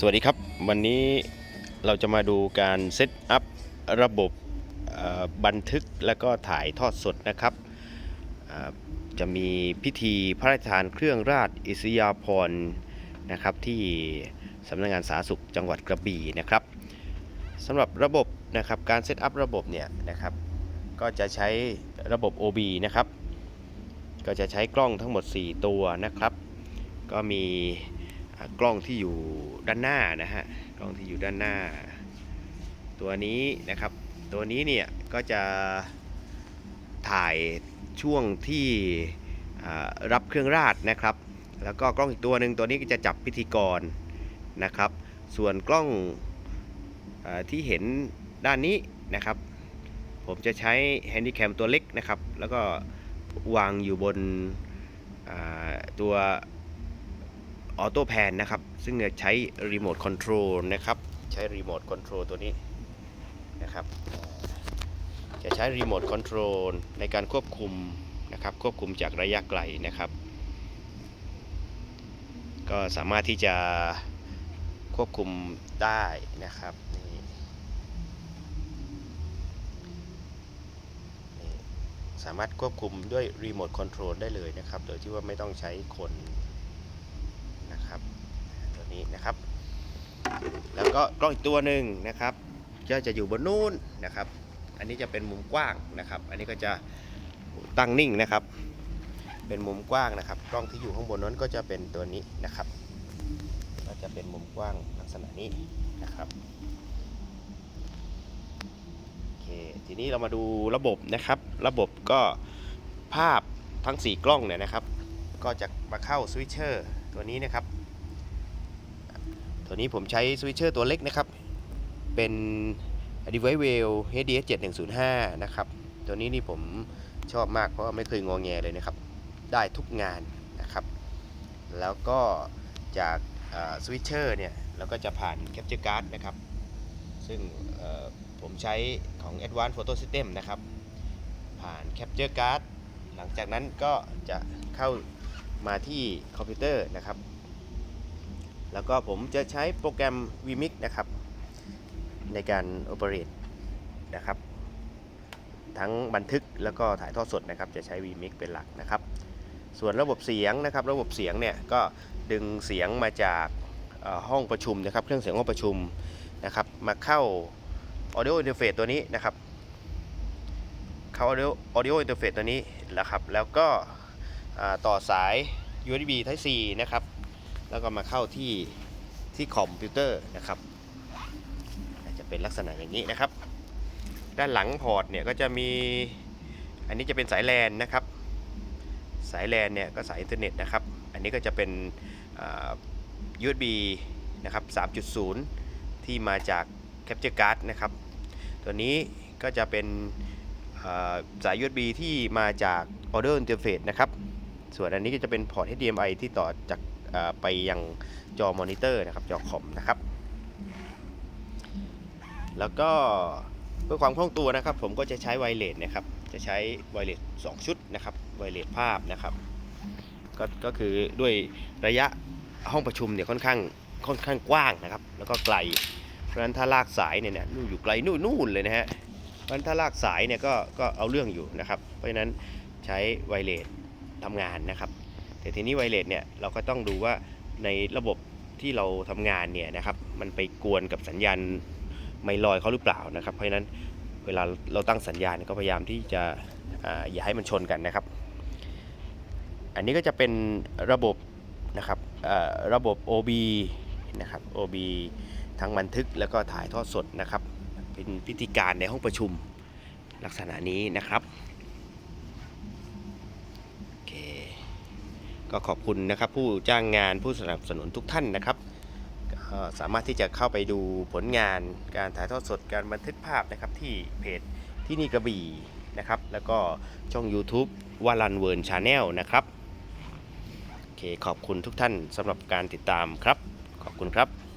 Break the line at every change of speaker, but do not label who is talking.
สวัสดีครับ วันนี้เราจะมาดูการเซตอัพระบบบันทึกและก็ถ่ายทอดสดนะครับ จะมีพิธีพระราชทานเครื่องราชอิสริยาภรณ์นะครับที่สำนักงานสาธารณสุขจังหวัดกระบี่นะครับสำหรับระบบนะครับการเซตอัพระบบเนี่ยนะครับก็จะใช้ระบบ OB นะครับ ก็จะใช้กล้องทั้งหมด 4 ตัวนะครับ ก็มีกล้องที่อยู่ ด้านหน้านะฮะกล้องที่อยู่ด้านหน้า ตัวนี้นะครับ ตัวนี้เนี่ยก็จะถ่ายช่วงที่รับเครื่องราชนะครับ แล้วก็กล้องอีกตัวหนึ่งตัวนี้ก็จะจับพิธีกรนะครับ ส่วนกล้องอที่เห็นด้านนี้นะครับ ผมจะใช้แฮนดี้แคมตัวเล็กนะครับ แล้วก็วางอยู่บนตัว ออโต้แพนนะครับ ซึ่งจะใช้รีโมทคอนโทรลนะครับ ใช้รีโมทคอนโทรลตัวนี้นะครับ จะใช้รีโมทคอนโทรลในการควบคุมนะครับ ควบคุมจากระยะไกลนะครับ ก็สามารถที่จะควบคุมได้นะครับนี่สามารถควบคุมด้วยรีโมทคอนโทรลได้เลยนะครับ โดยที่ว่าไม่ต้องใช้คน นะครับตัวนี้นะครับ แล้วก็กล้องอีกตัวหนึ่งนะครับก็จะอยู่บนนู้นนะครับ อันนี้จะเป็นมุมกว้างนะครับ อันนี้ก็จะตั้งนิ่งนะครับ เป็นมุมกว้างนะครับ กล้องที่อยู่ข้างบนนั้นก็จะเป็นตัวนี้นะครับ ก็จะเป็นมุมกว้างลักษณะนี้นะครับโอเคทีนี้เรามาดูระบบนะครับ ระบบก็ภาพทั้ง 4 กล้องเนี่ยนะครับ ก็จะมาเข้าสวิตเชอร์ตัวนี้นะครับ ตัวนี้ผมใช้สวิตเชอร์ตัวเล็กนะครับ เป็น Device Wheel HDS 7105 นะครับ ตัวนี้นี่ผมชอบมากเพราะไม่เคยงอแงเลยนะครับ ได้ทุกงานนะครับ แล้วก็จากสวิตเชอร์เนี่ยเราก็จะผ่าน Capture Card นะครับ ซึ่งผมใช้ของ Advanced Photo System นะครับ ผ่าน Capture Card หลังจากนั้นก็จะเข้ามาที่คอมพิวเตอร์นะครับ แล้วก็ผมจะใช้โปรแกรม vMix นะครับ ในการ operate นะครับ ทั้งบันทึกแล้วก็ถ่ายทอดสดนะครับ จะใช้ vMix เป็นหลักนะครับ ส่วนระบบเสียงนะครับ ระบบเสียงเนี่ยก็ดึงเสียงมาจากห้องประชุมนะครับ เครื่องเสียงห้องประชุมนะครับ มาเข้า audio interface ตัวนี้นะครับ เข้า audio audio interface ตัวนี้นะครับ แล้วก็ต่อสาย USB Type C นะครับ แล้วก็มาเข้าที่ที่คอมพิวเตอร์นะครับจะเป็นลักษณะอย่างนี้นะครับ ด้านหลังพอร์ตเนี่ยก็จะมีอันนี้จะเป็นสายแลนนะครับ สายแลนเนี่ยก็สายอินเทอร์เน็ตนะครับ อันนี้ก็จะเป็น USB นะครับ 3.0 ที่มาจาก Capture Card นะครับ ตัวนี้ก็จะเป็นสาย USB ที่มาจาก Audio Interface นะครับ ส่วนอันนี้ก็จะเป็นพอร์ต HDMI ที่ต่อจาก ไปยังจอมอนิเตอร์นะครับจอคอมนะครับ แล้วก็เพื่อความคล่องตัวนะครับ ผมก็จะใช้ไวเลสนะครับ จะใช้ไวเลส2ชุดนะครับไวเลสภาพนะครับก็ก็คือด้วยระยะห้องประชุมเนี่ยค่อนข้างค่อนข้างกว้างนะครับ แล้วก็ไกล เพราะฉะนั้นถ้าลากสายเนี่ยเนี่ยนู่นอยู่ไกลนู่นนู่นเลยนะฮะเพราะฉะนั้นถ้าลากสายเนี่ยก็ก็เอาเรื่องอยู่นะครับ เพราะฉะนั้นใช้ไวเลสทำงานนะครับ แต่ทีนี้ไวเลสเนี่ยเราก็ต้องดูว่าในระบบที่เราทำงานเนี่ยนะครับมันไปกวนกับสัญญาณไมลอยเขาหรือเปล่านะครับ เพราะฉะนั้นเวลาเราตั้งสัญญาณก็พยายามที่จะออย่าให้มันชนกันนะครับ อันนี้ก็จะเป็นระบบนะครับระบบ OB นะครับ OB ทั้งบันทึกแล้วก็ถ่ายทอดสดนะครับ เป็นพิธีการในห้องประชุมลักษณะนี้นะครับโอเค ก็ขอบคุณนะครับผู้จ้างงานผู้สนับสนุนทุกท่านนะครับสามารถที่จะเข้าไปดูผลงานการถ่ายทอดสดการบันทึกภาพนะครับที่เพจที่นี่กระบี่นะครับแล้วก็ช่อง YouTube วารันเวิร์นชาแนลนะครับโอเคขอบคุณทุกท่านสำหรับการติดตามครับ ขอบคุณครับ